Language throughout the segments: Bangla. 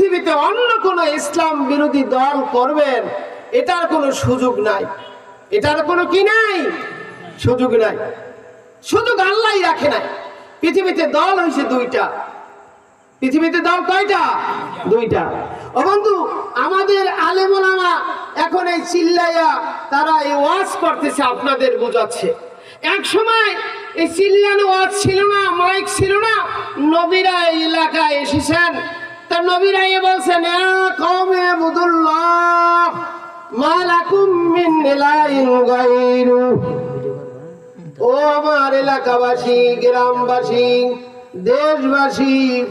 পৃথিবীতে অন্য কোনো ইসলাম বিরোধী দল করবেন, এটার কোনো সুযোগ নাই। এটার কোনো কি নাই? সুযোগ নাই। সুযোগ আল্লাহই রাখে নাই। পৃথিবীতে দল হয়েছে দুইটা। পৃথিবীতে দল কয়টা? দুইটা। ও বন্ধু, আমাদের আলেমা এখন এই চিল্লাইয়া তারা এই ওয়াজ করতেছে, আপনাদের বোঝাচ্ছে। এক সময় এই চিল্লানো ওয়াজ ছিল না, মাইক ছিল না, নবীরা এই এলাকায় এসেছেন এ বলছেন "ইয়া বুদুল্লাহ মা মিন ইলাহিন গায়রু। ও আমার এলাকাবাসী, গ্রামবাসী, দেশবাসী,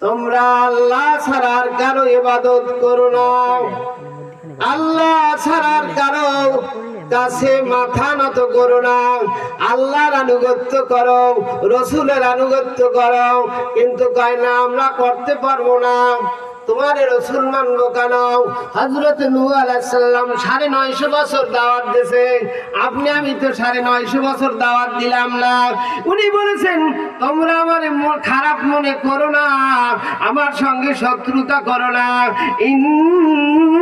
তোমরা আল্লাহ ছাড়ার কারও ইবাদত করো না। আল্লাহ ছাড়ার কারও কাছে মাথা নত করো না। আল্লাহর আনুগত্য করো, রসুলের আনুগত্য করো। কিন্তু কয়, না, আমরা করতে পারব না। তোমার রসুল মানবো কেন? হজরত নূ আলাইসাল্লাম সাড়ে নয়শো বছর দাওয়াত দিয়েছে। আপনি, আমি তো সাড়ে নয়শো বছর দাওয়াত দিলাম না। উনি বলেছেন, তোমরা আমার খারাপ মনে করো না। আমার সঙ্গে শত্রুতা করো না। ইন্নী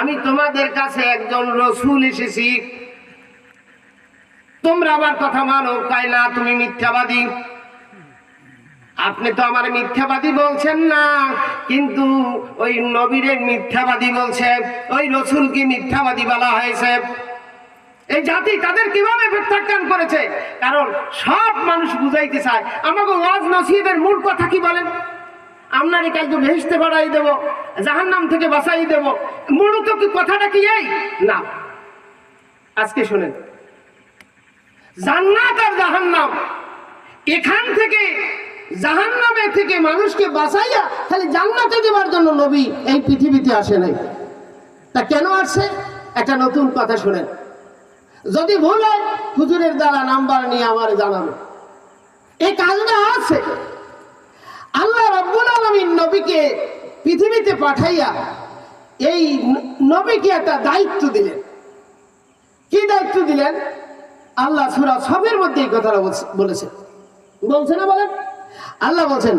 আমি তোমাদের কাছে একজন রসুল এসেছি। তোমরা আমার কথা মানো তাই না তুমি মিথ্যাবাদী। আপনি তো আমার মিথ্যাবাদী বলছেন না, কিন্তু ওই নবীরের মিথ্যাবাদী বলছে, ওই রসুলকে মিথ্যাবাদী বলা হয়েছে। এই জাতি তাদের কীভাবে প্রত্যাখ্যান করেছে? কারণ সব মানুষ বুঝাইতে চায়। আমাকে ওয়াজ নসিহতের মূল কথা কি বলেন? আপনারই কালকে ভেসতে বাড়াই দেবো, জাহান্নাম থেকে বাঁচাই দেবো। মূলত কি কথাটা কি এই? না। আজকে শোনেন। জান্নাত আর জাহান্নাম। এখান থেকে, জাহান্নামে থেকে মানুষকে বাঁচাইয়া খালি জান্নাতে দেওয়ার জন্য নবী এই পৃথিবীতে আসে নাই। তা কেন আসছে একটা নতুন কথা শুনেন। যদি ভুল হয়, হুজুরের দ্বারা নাম্বার নিয়ে আমার জানাবে। এই কাজটা আছে। আল্লাহ রব্বুল আলমীর নবীকে পৃথিবীতে পাঠাইয়া এই নবীকে একটা দায়িত্ব দিলেন। কি দায়িত্ব দিলেন? আল্লাহ সুরা সবের মধ্যে এই কথাটা বলছে- বলছে না বলেন? আল্লাহ বলছেন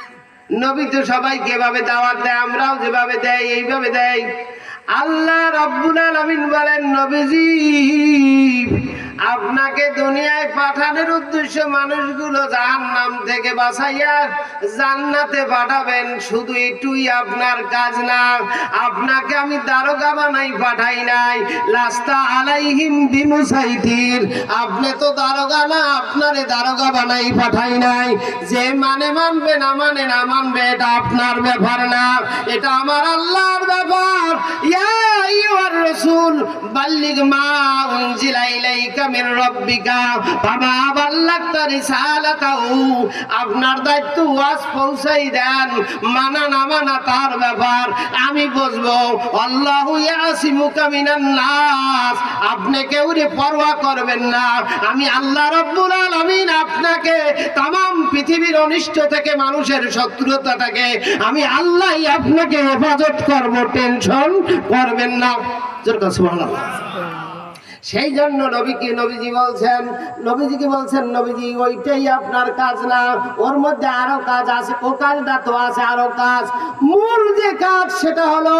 নবী তো সবাইকে এভাবে দাওয়াত দেয়, আমরাও যেভাবে দেয় এইভাবে দেয় আল্লাহ রব্বুল আলমিন বলেন, নবীজি আপনাকে দুনিয়ায় পাঠানোর উদ্দেশ্য মানুষগুলো জাহান্নাম থেকে বাঁচাইয়া জান্নাতে পাঠাবেন। শুধু এটুই আপনার কাজ না, আপনাকে আমি দারোগা বানাই পাঠাই নাই। লাস্তা আলাইহিম বিমুসাইতির। আপনি তো দারোগা না, আপনারে দারোগা বানাই পাঠাই নাই। যে মানে মানবে না মানে না মানবে, এটা আপনার ব্যাপার না। এটা আমার আল্লাহর ব্যাপার। ইয়া আইয়ুহার রাসূল, বাল্লিগ মা উনজিলা ইলাইকা আপনার দায়িত্ব ওয়াজ পৌঁছাই দেন, মানা না মানা তার ব্যাপার। আমি বুঝব, আল্লাহু ইয়াসিমুকা মিনান নাস। আপনি কেউরে পরোয়া করবেন না। আমি আল্লাহ রাব্বুল আলামিন আপনাকে তাম পৃথিবীর অনিষ্ট থেকে, মানুষের শত্রুতা থেকে, আমি আল্লাহই আপনাকে হেফাজত করব। টেনশন করবেন না। জোর করে সুবহানাল্লাহ। সেই জন্য নবীকে নবীজি বলছেন, নবীজিকে বলছেন, নবীজি, ওইটাই আপনার কাজ না। ওর মধ্যে আরও কাজ আছে ও কাজটা তো আছে আরও কাজ। মূল যে কাজ সেটা হলো,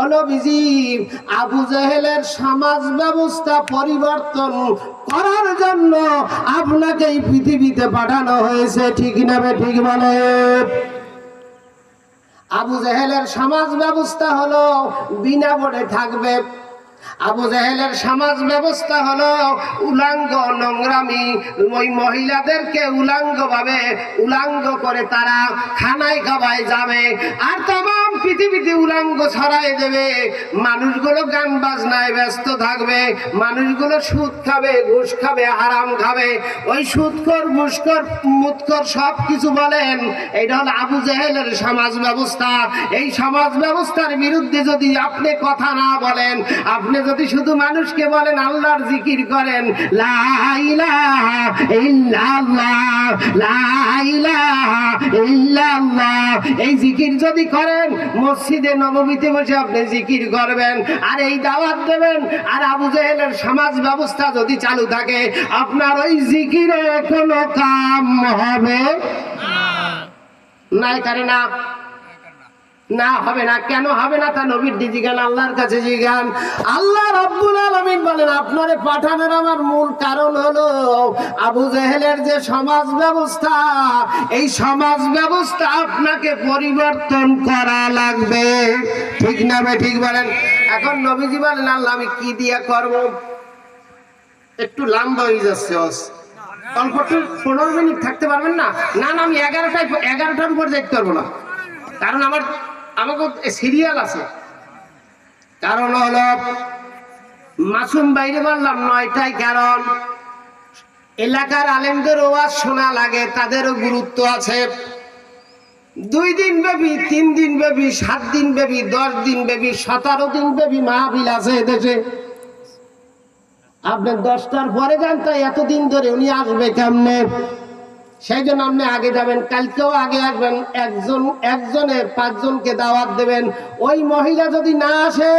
ও নবীজি, আবু জেহেলের সমাজ ব্যবস্থা পরিবর্তন করার জন্য আপনাকে এই পৃথিবীতে পাঠানো হয়েছে। ঠিক না ঠিক বলে? আবু জেহেলের সমাজ ব্যবস্থা হলো, বিনা বোর্ডে থাকবে। আবু জাহেলের সমাজ ব্যবস্থা হলো উলাঙ্গ, নোংরামি। ওই মহিলাদেরকে উলাঙ্গ ভাবে উলাঙ্গ করে তারা খানায় খাবায় যাবে। আর তাম পৃথিবীতে উলাঙ্গ ছড়াই দেবে। মানুষগুলো গান বাজনায় ব্যস্ত থাকবে। মানুষগুলো সুদ খাবে, ঘুষ খাবে আরাম খাবে। ওই সুদকর ঘুষকর মুৎকর সব কিছু বলেন। এটা হলো আবু জাহেলের সমাজ ব্যবস্থা। এই সমাজ ব্যবস্থার বিরুদ্ধে যদি আপনি কথা না বলেন, আপনি যদি শুধু মানুষকে বলেন, আল্লাহর জিকির করেন, লা ইলাহা ইল্লাল্লাহ, লা ইলাহা ইল্লাল্লাহ, এই জিকির যদি করেন মসজিদে নবমীতে বসে আপনি জিকির করবেন আর এই দাওয়াত দেবেন আর আবু জাহেলের সমাজ ব্যবস্থা যদি চালু থাকে আপনার ওই জিকিরে কোনো কাম হবে? নাই কারে না। না হবে না, কেন হবে না তা নবীর জিগান আল্লাহর কাছে জিগান আল্লাহ রব্বুল আলামিন বলেন, আপনারে পাঠানোর আমার মূল কারণ হলো আবু জেহেলের যে সমাজ ব্যবস্থা। এই সমাজ ব্যবস্থা আপনাকে পরিবর্তন করা লাগবে। ঠিক না ভাই, ঠিক বলেন? এখন নবীজি বলেন, আল্লাহ, আমি কি দিয়া করব? একটু লম্বা হয়ে যাচ্ছে অস অল্প পনেরো মিনিট থাকতে পারবেন না? না না, আমি এগারোটায়, এগারোটার উপর দেখতে পারব না। কারণ আমার আমাকে সিরিয়াল আছে। কারণ হলো, মাসুম বাইরে বললাম নয়টাই কারণ এলাকার আলেমদের ওয়াজ শোনা লাগে, তাদেরও গুরুত্ব আছে। দুই দিন ব্যাপী, তিন দিন ব্যাপী, সাত দিন ব্যাপী, দশ দিন ব্যাপী, সতেরো দিন ব্যাপী মাহফিল আছে এদেশে। আপনি দশটার পরে যান, তাই এতদিন ধরে উনি আসবে কেমনে? সেই জন্য আপনি আগে যাবেন, কালকেও আগে আসবেন, একজন একজনে পাঁচজনকে দাওয়াত দেবেন। ওই মহিলা যদি না আসে,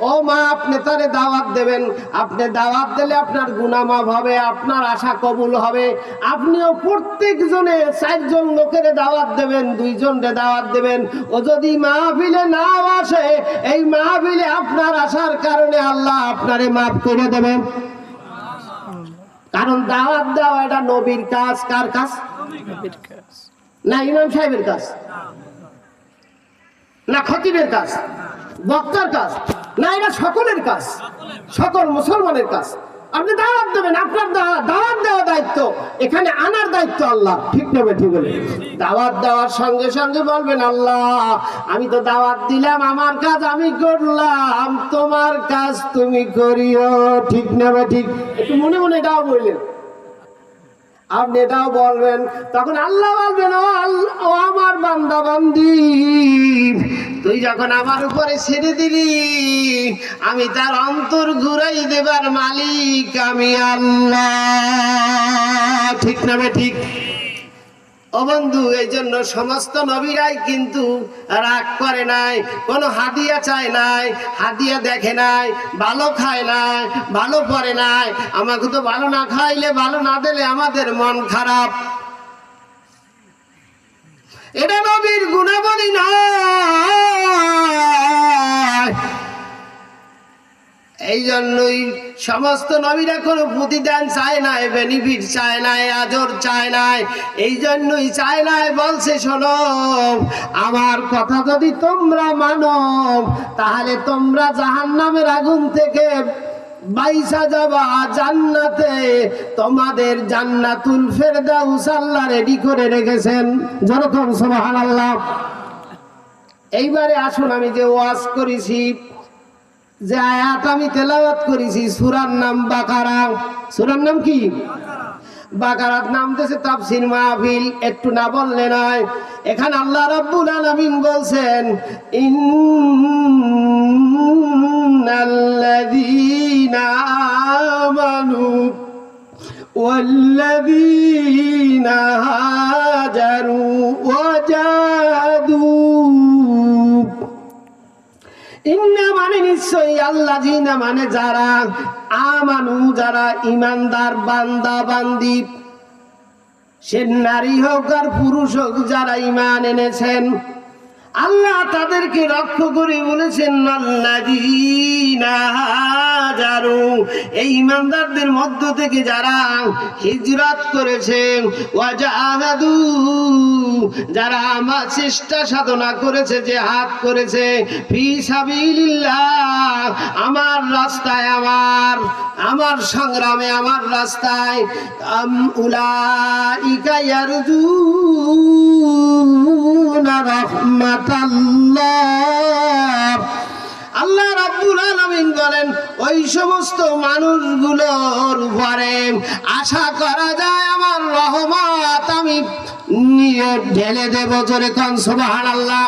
ও মা, আপনি তারে দাওয়াত দেবেন। আপনি দাওয়াত দিলে আপনার গুনামাপ হবে, আপনার আশা কবুল হবে। আপনিও প্রত্যেক জনে চারজন লোকের দাওয়াত দেবেন দুইজনকে দাওয়াত দেবেন। ও যদি মাহফিলে নাও আসে, এই মাহফিলে আপনার আসার কারণে আল্লাহ আপনারে মাফ করে দেবেন। কারণ দাওয়াত দেওয়া এটা নবীর কাজ কার কাজ? না ইমাম সাহেবের কাজ? না খতিবের কাজ? বক্তার কাজ? না এটা সকলের কাজ? সকল মুসলমানের কাজ? আপনি দাওয়াত দেবেন আপনার দাওয়াত দেওয়া দায়িত্ব। এখানে আনার দায়িত্ব আল্লাহ, ঠিক নেবে ঠিক বলে দাওয়াত দেওয়ার সঙ্গে সঙ্গে বলবেন, আল্লাহ, আমি তো দাওয়াত দিলাম, আমার কাজ আমি করলাম, তোমার কাজ তুমি করিও, ঠিক নেবে ঠিক একটু মনে মনে এটাও বললেন। আপনি এটাও বলবেন। তখন আল্লাহ বলবেন, ও আমার বান্দা বান্দি তুই যখন আমার উপরে ছেড়ে দিলি, আমি তার অন্তর ঘুরাই দেবার মালিক আমি আল্লাহ। ঠিক না ঠিক? ও বন্ধু এই জন্য সমস্ত নবীরাই কিন্তু রাগ করে নাই, কোনো হাদিয়া চায় নাই, হাদিয়া দেখে নাই, ভালো খায় নাই, ভালো পরে নাই। আমাকে তো ভালো না খাইলে, ভালো না দিলে আমাদের মন খারাপ। এটা নবীর গুণাবলী নয় এই জন্যই সমস্ত নবীরা কোনো প্রতিদান চায় না বেনিফিট চায় না আজর চায় না এই জন্যই চায় না বলছে, শোনো, আমার কথা যদি তোমরা মানো, তাহলে তোমরা জাহান্নামের আগুন থেকে বাইসা যাবা জান্নাতে। তোমাদের জান্নাতুল ফেরদাউস আল্লাহ রেডি করে রেখেছেন। যেরকম সুবহানাল্লাহ। এইবারে আসুন, আমি যে ওয়াজ করেছি যে আয়াত আমি তেলাওয়াত করেছি, সুরার নাম বাকারা। সুরার নাম কি? বাকারাত নাম দেশে তাফসির মাহফিল, একটু না বললে নয়। এখানে আল্লাহ রব্বুল আলামিন বলছেন, ইন্নাল্লাযীনা আমানু ওয়াল্লাযীনা মানে নিশ্চয়ই আল্লাহ মানে যারা যারা, ইমানদার সে নারী হোক আর পুরুষ হোক যারা ইমান এনেছেন আল্লাহ তাদেরকে রক্ষ করে বলেছেন এই ইমানদারদের মধ্য থেকে যারা হিজরত করেছে ওয়াজাহাদু। যারা আমার চেষ্টা সাধনা করেছে যে হাত করেছে আমার রাস্তায়, আমার আমার সংগ্রামে, আমার রাস্তায়, আম উলাইকা মানুষগুলোর উপরে আশা করা যায় আমার রহমত আমি নিয়ে ঢেলে দেব জোরে কন সুবহানাল্লাহ।